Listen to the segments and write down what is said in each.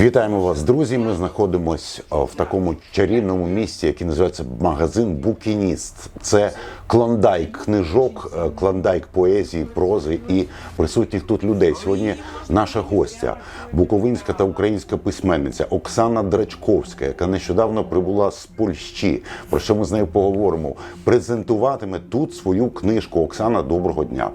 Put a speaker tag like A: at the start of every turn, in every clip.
A: Вітаємо вас, друзі. Ми знаходимося в такому чарівному місці, яке називається магазин Букініст. Це клондайк книжок, е, клондайк поезії, прози і присутніх тут людей. Сьогодні наша гостя, буковинська та українська письменниця Оксана Драчковська, яка нещодавно прибула з Польщі. Про що ми з нею поговоримо? Презентуватиме тут свою книжку. Оксана, доброго дня.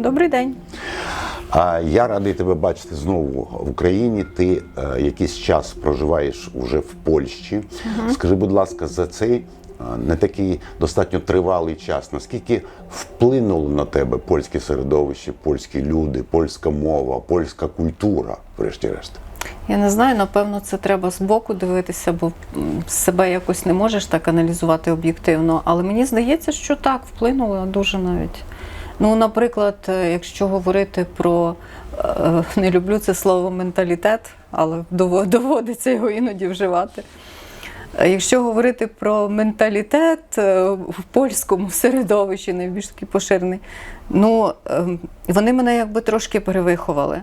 B: Добрий день.
A: А я радий тебе бачити знову в Україні. Ти е, якийсь час проживаєш уже в Польщі. Скажи, будь ласка, за цей е, не такий достатньо тривалий час. Наскільки вплинуло на тебе польське середовище, польські люди, польська мова, польська культура, врешті-решт?
B: Я не знаю, напевно, це треба збоку дивитися, бо себе якось не можеш так аналізувати об'єктивно. Але мені здається, що так, вплинуло дуже навіть. Ну, наприклад, е, якщо говорити про е, не люблю це слово менталітет, але доводиться його іноді вживати. Е, Якщо говорити про менталітет в польському середовищі, найбільш такий поширений, ну е, вони мене якби трошки перевиховали.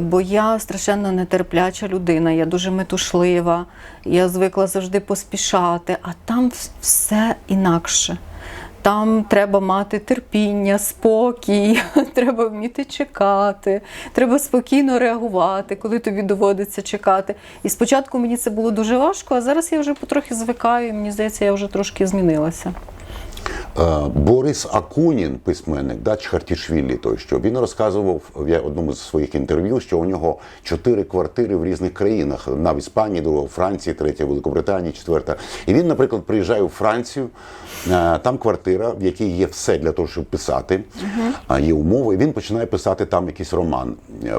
B: Бо я страшенно нетерпляча людина, я дуже метушлива, я звикла завжди поспішати, а там все інакше. Там треба мати терпіння, спокій, треба вміти чекати, треба спокійно реагувати, коли тобі доводиться чекати. І спочатку мені це було дуже важко, а зараз я вже потрохи звикаю, і мені здається, я вже трошки змінилася.
A: Е, Борис Акунін, письменник, да, Чхартішвілі, той що він розказував в одному з своїх інтерв'ю, що у нього чотири квартири в різних країнах: одна в Іспанії, друга в Франції, третя в Великобританії, четверта. І він, наприклад, приїжджає у Францію. е, Там квартира, в якій є все для того, щоб писати, а є умови. І він починає писати там якийсь роман.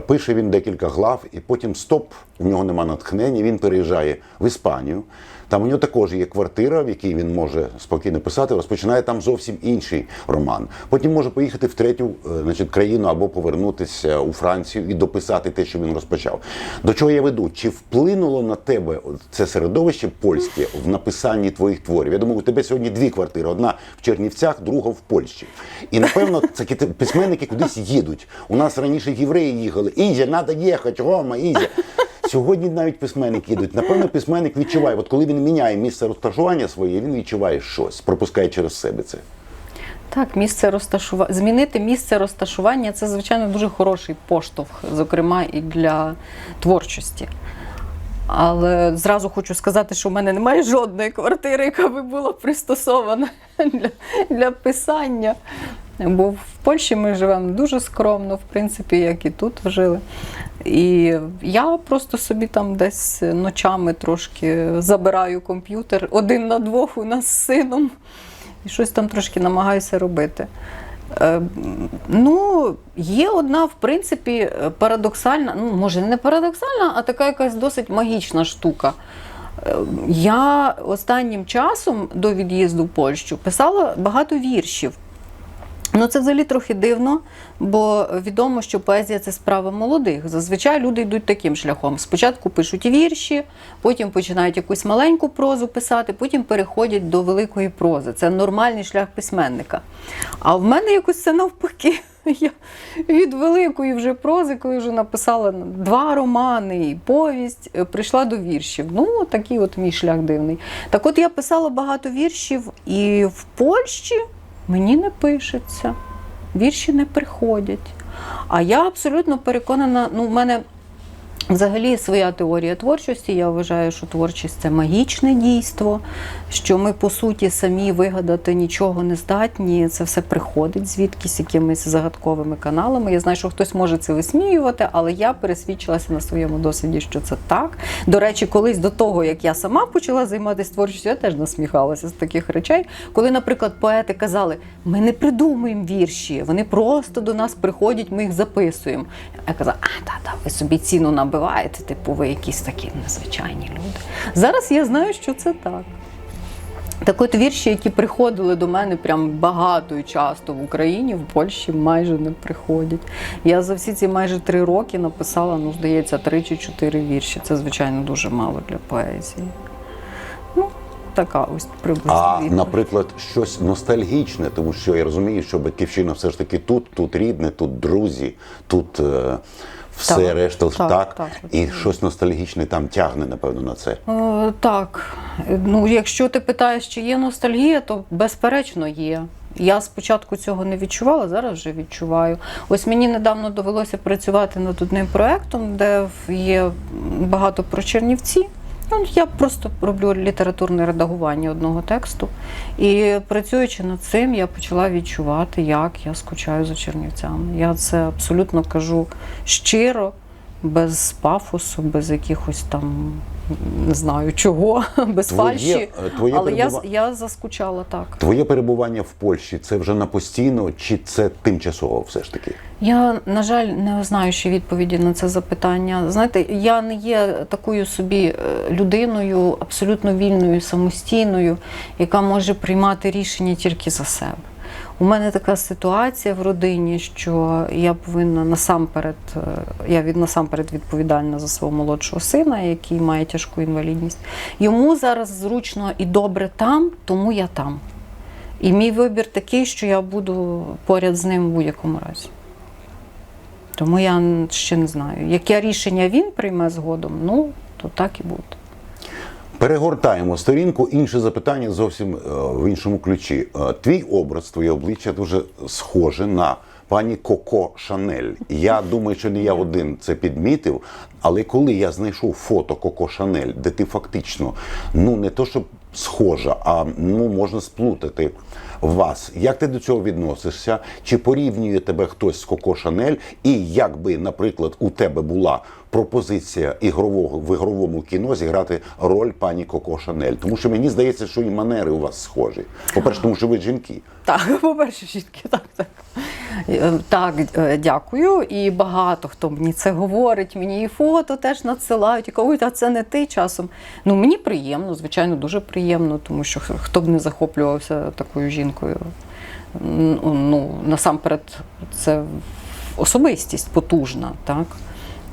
A: Пише він декілька глав, і потім стоп, у нього нема натхнення. Він переїжджає в Іспанію. Там у нього також є квартира, в якій він може спокійно писати, розпочинає там зовсім інший роман. Потім може поїхати в третю е, значить, країну або повернутися у Францію і дописати те, що він розпочав. До чого я веду? Чи вплинуло на тебе це середовище польське в написанні твоїх творів? Я думаю, у тебе сьогодні дві квартири: одна в Чернівцях, друга в Польщі. І напевно, кити- письменники кудись їдуть. У нас раніше євреї їхали. Ізя, треба їхати, Рома, Ізя. Сьогодні навіть письменники йдуть. Напевно, письменник відчуває, от коли він міняє місце розташування своє, він відчуває щось, пропускає через себе це.
B: Так, місце розташування змінити місце розташування це звичайно дуже хороший поштовх, зокрема і для творчості. Але зразу хочу сказати, що в мене немає жодної квартири, яка би була пристосована для, для писання. Бо в Польщі ми живемо дуже скромно, в принципі, як і тут жили. І я просто собі там десь ночами трошки забираю комп'ютер один на двох у нас з сином і щось там трошки намагаюся робити. Е, Ну, є одна, в принципі, парадоксальна, ну, може, не парадоксальна, а така якась досить магічна штука. Е, Я останнім часом до від'їзду в Польщу писала багато віршів. Ну, це взагалі трохи дивно, бо відомо, що поезія це справа молодих. Зазвичай люди йдуть таким шляхом. Спочатку пишуть вірші, потім починають якусь маленьку прозу писати, потім переходять до великої прози. Це нормальний шлях письменника. А в мене якось це навпаки. Я від великої вже прози, коли вже написала два романи і повість, е, прийшла до віршів. Ну, такий от мій шлях дивний. Так от я писала багато віршів, і в Польщі мені не пишеться, вірші не приходять. А я абсолютно переконана, ну, в мене взагалі своя теорія творчості. Я вважаю, що творчість це магічне дійство, що ми, по суті, самі вигадати нічого не здатні. Це все приходить звідкись якимись загадковими каналами. Я знаю, що хтось може це висміювати, але я пересвідчилася на своєму досвіді, що це так. До речі, колись до того, як я сама почала займатися творчістю, я теж насміхалася з таких речей. Коли, наприклад, поети казали, ми не придумуємо вірші, вони просто до нас приходять, ми їх записуємо. Я казала, а та, та, ви собі ціну набиваєте, типу, ви якісь такі незвичайні люди. Зараз я знаю, що це так. Так от вірші, які приходили до мене прям багато і часто в Україні, в Польщі майже не приходять. Я за всі ці майже три роки написала, ну, здається, три чи чотири вірші. Це, звичайно, дуже мало для поезії. Ну, така ось приблизно.
A: А,
B: відповідь.
A: наприклад, щось ностальгічне, тому що я розумію, що батьківщина все ж таки тут, тут рідне, тут друзі, тут е, все
B: Так,
A: решта
B: так,
A: так,
B: так,
A: і щось ностальгічне там тягне, напевно, на це.
B: Е, Так, ну якщо ти питаєш, чи є ностальгія, то безперечно є. Я спочатку цього не відчувала, зараз вже відчуваю. Ось мені недавно довелося працювати над одним проєктом, де є багато про Чернівці. Ну, я просто роблю літературне редагування одного тексту. І працюючи над цим, я почала відчувати, як я скучаю за Чернівцями. Я це абсолютно кажу щиро, без пафосу, без якихось там не знаю чого, без
A: Твоє-
B: фальші.
A: е, твоє
B: Але я,
A: перебува-
B: я заскучала так.
A: Твоє перебування в Польщі це вже на постійно, чи це тимчасово все ж таки?
B: Я, на жаль, не знаю ще відповіді на це запитання. Знаєте, я не є такою собі е, людиною абсолютно вільною, самостійною, яка може приймати рішення тільки за себе. У мене така ситуація в родині, що я повинна насамперед, е, я від насамперед відповідальна за свого молодшого сина, який має тяжку інвалідність. Йому зараз зручно і добре там, тому я там. І мій вибір такий, що я буду поряд з ним в будь-якому разі. Тому я ще не знаю. Яке рішення він прийме згодом, ну то так і буде.
A: Перегортаємо сторінку. Інше запитання зовсім е, в іншому ключі. Е, Твій образ, твоє обличчя дуже схоже на пані Коко Шанель. Я думаю, що не я один це підмітив. Але коли я знайшов фото Коко Шанель, де ти фактично ну не то щоб схожа, а ну можна сплутати вас. Як ти до цього відносишся? Чи порівнює тебе хтось з Коко Шанель? І якби, наприклад, у тебе була пропозиція ігрового в ігровому кіно зіграти роль пані Коко Шанель? Тому що мені здається, що і манери у вас схожі. По-перше, тому що ви жінки.
B: Так, по-перше, жінки, так, так. Е, Так, е, дякую. І багато хто мені це говорить, мені і фото теж надсилають, і кажуть, а це не ти часом. Ну, мені приємно, звичайно, дуже приємно, тому що хто б не захоплювався такою жінкою. Ну, насамперед, це особистість потужна, так?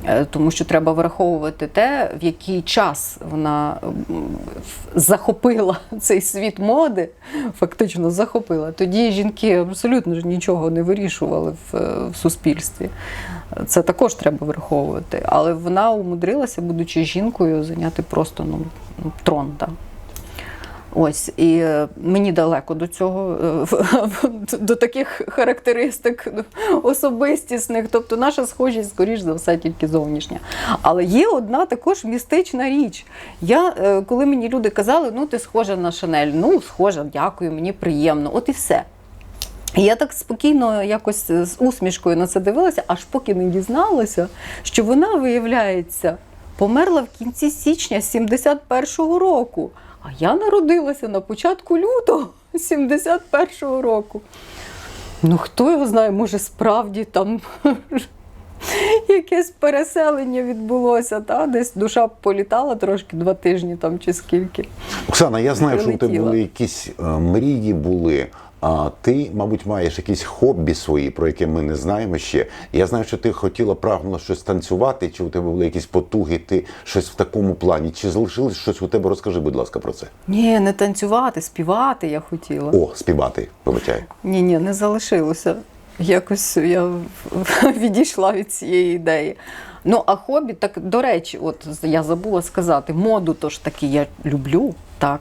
B: Е, Тому що треба враховувати те, в який час вона захопила цей світ моди, фактично захопила. Тоді жінки абсолютно ж нічого не вирішували в, в суспільстві. Це також треба враховувати. Але вона умудрилася, будучи жінкою, зайняти просто ну, трон. Так. Ось і е, мені далеко до цього, е, до таких характеристик особистісних. Тобто наша схожість, скоріш за все, тільки зовнішня. Але є одна також містична річ. Я, е, коли мені люди казали, ну ти схожа на Шанель, ну схожа, дякую, мені приємно. От і все. Я так спокійно якось з усмішкою на це дивилася, аж поки не дізналася, що вона, виявляється, померла в кінці січня 71-го року. А я народилася на початку лютого 71-го року. Ну, хто його знає, може, справді там якесь переселення відбулося, та? десь душа політала трошки два тижні там чи скільки.
A: Оксана, я знаю, що у тебе були якісь е, мрії були. А ти, мабуть, маєш якісь хобі свої, про які ми не знаємо ще. Я знаю, що ти хотіла прагнула щось танцювати, чи у тебе були якісь потуги, ти щось в такому плані. Чи залишилось щось у тебе? Розкажи, будь ласка, про це.
B: Ні, не танцювати, співати я хотіла.
A: О, співати, вибачай.
B: Ні, ні, не залишилося. Якось я відійшла від цієї ідеї. Ну, а хобі, так до речі, от я забула сказати, моду то ж таки я люблю, так.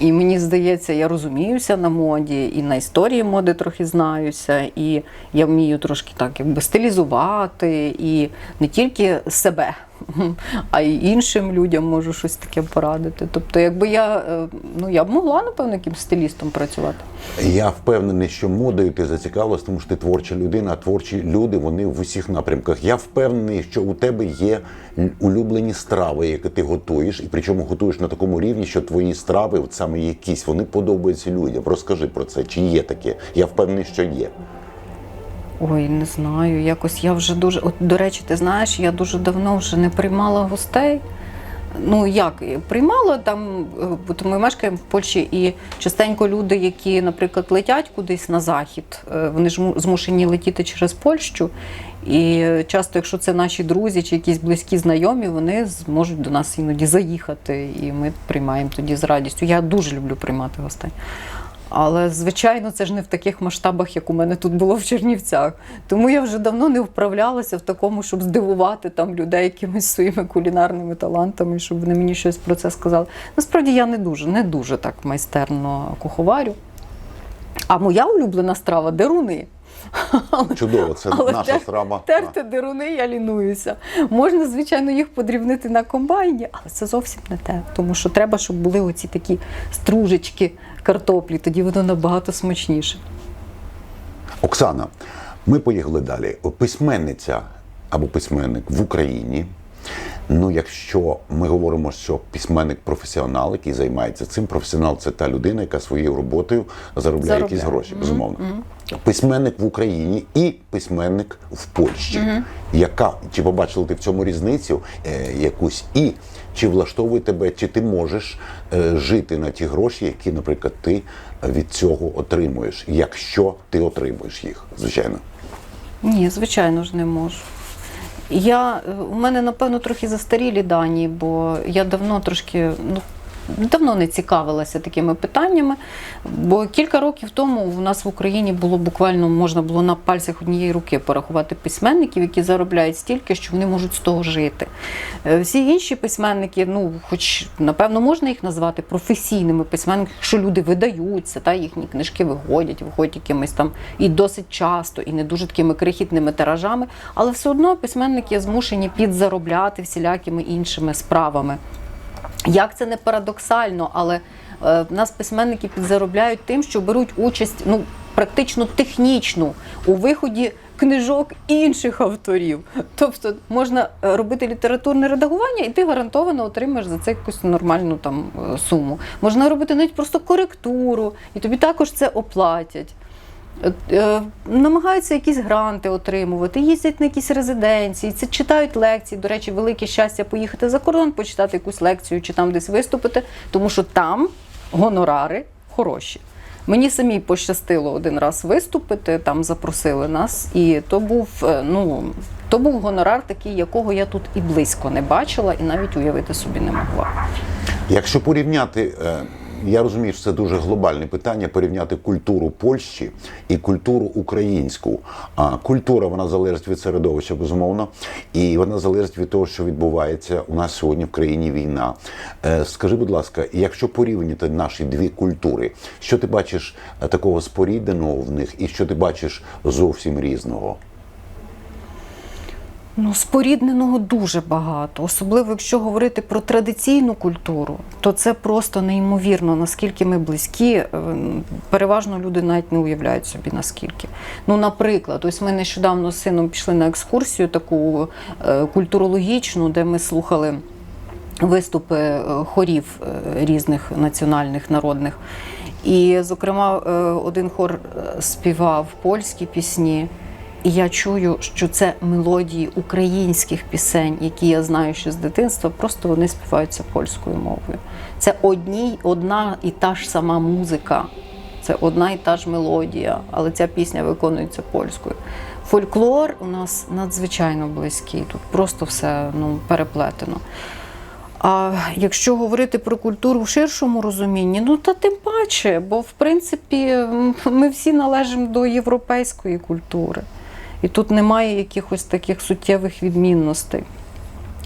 B: І мені здається, я розуміюся на моді, і на історії моди трохи знаюся, і я вмію трошки так якби стилізувати, і не тільки себе, а й іншим людям можу щось таке порадити. Тобто, якби я, е, ну я б могла, напевно, якимсь стилістом працювати.
A: Я впевнений, що модою ти зацікавилась, тому що ти творча людина, а творчі люди вони в усіх напрямках. Я впевнений, що у тебе є улюблені страви, які ти готуєш, і причому готуєш на такому рівні, що твої страви, от саме якісь, вони подобаються людям. Розкажи про це, чи є таке? Я впевнений, що є.
B: Ой, не знаю. Якось я вже дуже. От, до речі, ти знаєш, я дуже давно вже не приймала гостей. Ну як приймало там, е, бо ми мешкаємо в Польщі, і частенько люди, які, наприклад, летять кудись на захід, е, вони ж змушені летіти через Польщу. І часто, якщо це наші друзі чи якісь близькі знайомі, вони зможуть до нас іноді заїхати, і ми приймаємо тоді з радістю. Я дуже люблю приймати гостей. Але звичайно, це ж не в таких масштабах, як у мене тут було в Чернівцях. Тому я вже давно не вправлялася в такому, щоб здивувати там людей якимись своїми кулінарними талантами, щоб вони мені щось про це сказали. Насправді я не дуже, не дуже так майстерно куховарю. А моя улюблена страва деруни.
A: Чудово, це
B: Але
A: наша
B: тер-
A: страва.
B: Терти деруни, я лінуюся. Можна, звичайно, їх подрібнити на комбайні, але це зовсім не те. Тому що треба, щоб були оці такі стружечки картоплі, тоді воно набагато смачніше.
A: Оксана, ми поїхали далі. Письменниця або письменник в Україні. Ну, якщо ми говоримо, що письменник професіонал, який займається цим, професіонал це та людина, яка своєю роботою заробляє,
B: Заробляє.
A: якісь гроші, безумовно. Письменник в Україні і письменник в Польщі. Яка чи побачила ти в цьому різницю е, якусь і чи влаштовує тебе, чи ти можеш е, жити на ті гроші, які, наприклад, ти від цього отримуєш, якщо ти отримуєш їх, звичайно.
B: Ні, звичайно ж не можу. Я, е, у мене, напевно, трохи застарілі дані, бо я давно трошки. Ну, Давно не цікавилася такими питаннями, бо кілька років тому у нас в Україні було буквально можна було на пальцях однієї руки порахувати письменників, які заробляють стільки, що вони можуть з того жити. Е, Всі інші письменники, ну, хоч напевно можна їх назвати професійними письменниками, якщо люди видаються, та їхні книжки виходять, виходять якимись там і досить часто, і не дуже такими крихітними тиражами, але все одно письменники змушені підзаробляти всілякими іншими справами. Як це не парадоксально, але е, нас письменники підзаробляють тим, що беруть участь ну, практично технічну у виході книжок інших авторів. Тобто можна е, робити літературне редагування, і ти гарантовано отримаєш за це якусь нормальну там е, суму. Можна робити навіть просто коректуру, і тобі також це оплатять. Е, е, Намагаються якісь гранти отримувати, їздять на якісь резиденції, це читають лекції. До речі, велике щастя поїхати за кордон, почитати якусь лекцію чи там десь виступити, тому що там гонорари хороші. Мені самій пощастило один раз виступити, там запросили нас, і то був, е, ну, то був гонорар такий, якого я тут і близько не бачила, і навіть уявити собі не могла.
A: Якщо порівняти, я розумію, що це дуже глобальне питання, порівняти культуру Польщі і культуру українську. А культура вона залежить від середовища, безумовно, і вона залежить від того, що відбувається у нас сьогодні в країні війна. Е, Скажи, будь ласка, якщо порівняти наші дві культури, що ти бачиш е, такого спорідненого в них, і що ти бачиш зовсім різного?
B: Ну, спорідненого дуже багато. Особливо, якщо говорити про традиційну культуру, то це просто неймовірно, наскільки ми близькі. Е, Переважно люди навіть не уявляють собі наскільки. Ну, наприклад, ось ми нещодавно з сином пішли на екскурсію таку е, культурологічну, де ми слухали виступи е, хорів різних національних народних. І, зокрема, один хор співав польські пісні. І я чую, що це мелодії українських пісень, які я знаю ще з дитинства, просто вони співаються польською мовою. Це одні, одна і та ж сама музика, це одна і та ж мелодія, але ця пісня виконується польською. Фольклор у нас надзвичайно близький, тут просто все ну, переплетено. А якщо говорити про культуру в ширшому розумінні, ну та тим паче, бо в принципі ми всі належимо до європейської культури. І тут немає якихось таких суттєвих відмінностей.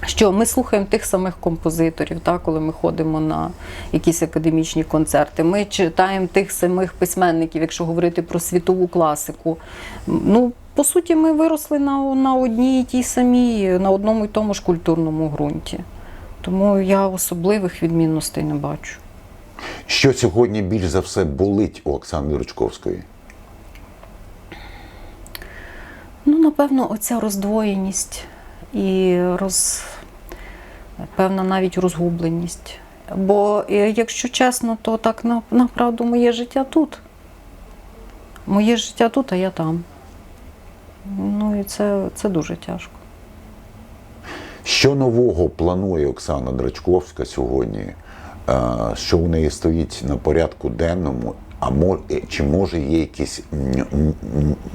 B: Що ми слухаємо тих самих композиторів, так, коли ми ходимо на якісь академічні концерти. Ми читаємо тих самих письменників, якщо говорити про світову класику. Ну, по суті, ми виросли на, на одній і тій самій, на одному і тому ж культурному ґрунті. Тому я особливих відмінностей не бачу.
A: Що сьогодні більш за все болить у Оксани Ручковської?
B: Ну, напевно, оця роздвоєність і роз... певна навіть розгубленість. Бо, е, якщо чесно, то так направду моє життя тут. Моє життя тут, а я там. Ну і це, це дуже тяжко.
A: Що нового планує Оксана Драчковська сьогодні? Е, Що у неї стоїть на порядку денному? А е, чи може є якісь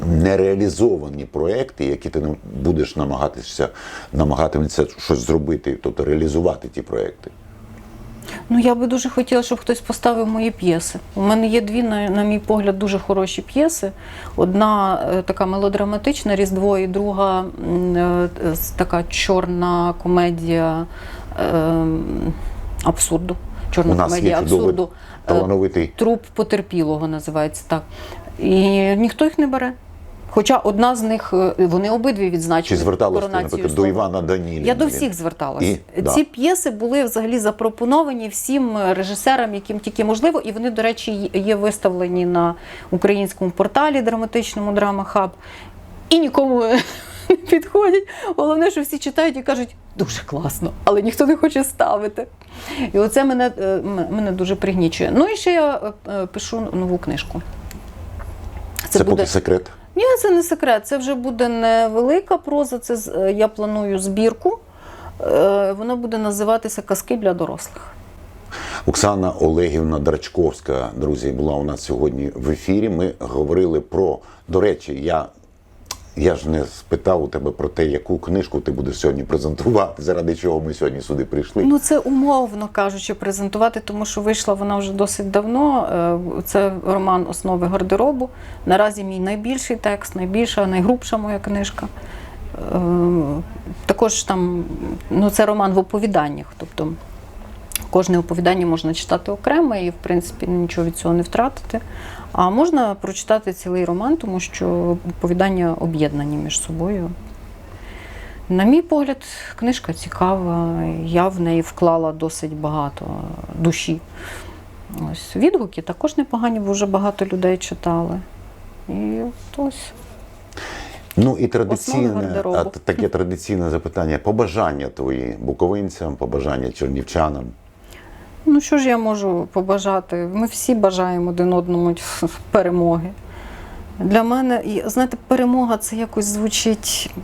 A: нереалізовані проекти, які ти будеш намагатися намагатися щось зробити, тобто реалізувати ті проекти?
B: Ну, я би дуже хотіла, щоб хтось поставив мої п'єси. У мене є дві, на, на мій погляд, дуже хороші п'єси. Одна е, така мелодраматична Різдво, і друга е, така чорна комедія е, абсурду. Чорна комедія абсурду. Е,
A: талановитий
B: Труп потерпілого називається так. І ніхто їх не бере. Хоча одна з них, е, вони обидві
A: Чи зверталася наприклад, до. Івана Даніліна?
B: Я до всіх зверталася.
A: І? Да.
B: Ці п'єси були взагалі запропоновані всім режисерам, яким тільки можливо, і вони, до речі, є виставлені на українському порталі драматичному Драма Хаб. І нікому не підходять. Головне, що всі читають і кажуть, дуже класно, але ніхто не хоче ставити. І оце мене, е, мене дуже пригнічує. Ну і ще я е, е, пишу нову книжку.
A: Це, поки секрет.
B: Ні, це не секрет. Це вже буде не велика проза. Це я планую збірку. Вона буде називатися Казки для дорослих.
A: Оксана Олегівна Драчковська, друзі, була у нас сьогодні в ефірі. Ми говорили про, до речі, я, я ж не спитав у тебе про те, яку книжку ти будеш сьогодні презентувати, заради чого ми сьогодні сюди прийшли.
B: Ну це умовно кажучи, презентувати, тому що вийшла вона вже досить давно. Е, Це роман Основи гардеробу. Наразі мій найбільший текст, найбільша, найгрубша моя книжка. Е, Також там ну, це роман в оповіданнях. Тобто кожне оповідання можна читати окремо і, в принципі, нічого від цього не втратити. А можна прочитати цілий роман, тому що оповідання об'єднані між собою. На мій погляд, книжка цікава. Я в неї вклала досить багато душі. Ось відгуки також непогані, бо вже багато людей читали. І ось.
A: Ну і традиційне, таке традиційне запитання: побажання твої буковинцям, побажання чернівчанам.
B: Ну що ж я можу побажати? Ми всі бажаємо один одному перемоги. Для мене, знаєте, перемога це якось звучить. Ну,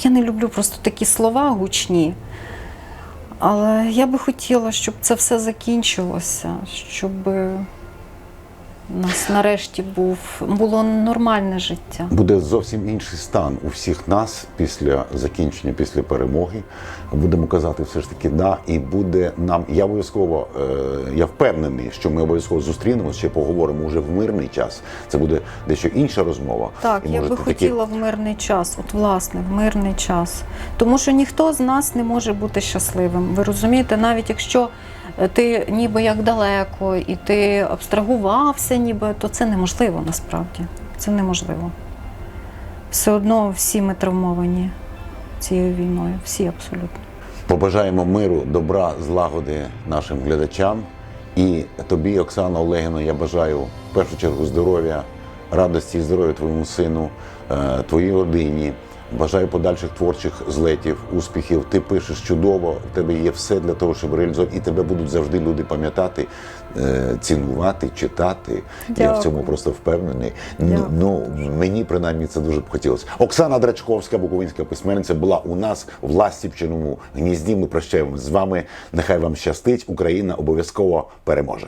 B: я не люблю просто такі слова гучні. Але я би хотіла, щоб це все закінчилося, щоб у нас нарешті був, було нормальне життя.
A: Буде зовсім інший стан у всіх нас після закінчення, після перемоги. Будемо казати все ж таки да, і буде нам. Я обов'язково, е, я впевнений, що ми обов'язково зустрінемося, ще поговоримо вже в мирний час. Це буде дещо інша розмова.
B: Так,
A: І
B: я би
A: такі-
B: хотіла в мирний час, от власне, в мирний час. Тому що ніхто з нас не може бути щасливим. Ви розумієте, навіть якщо е, ти ніби як далеко і ти абстрагувався, ніби, то це неможливо насправді. Це неможливо. Все одно всі ми травмовані цією війною, всі абсолютно.
A: Побажаємо миру, добра, злагоди нашим глядачам. І тобі, Оксана Олегівна, я бажаю в першу чергу здоров'я, радості і здоров'я твоєму сину, е, твоїй родині. Бажаю подальших творчих злетів, успіхів. Ти пишеш чудово, в тебе є все для того, щоб реалізувати, і тебе будуть завжди люди пам'ятати, е, цінувати, читати. Я в цьому просто впевнений. Ну,
B: Дякую.
A: ну мені принаймні це дуже б хотілося. Оксана Драчковська, буковинська письменниця, була у нас в Ластівчиному гнізді. Ми прощаємося з вами. Нехай вам щастить. Україна обов'язково переможе.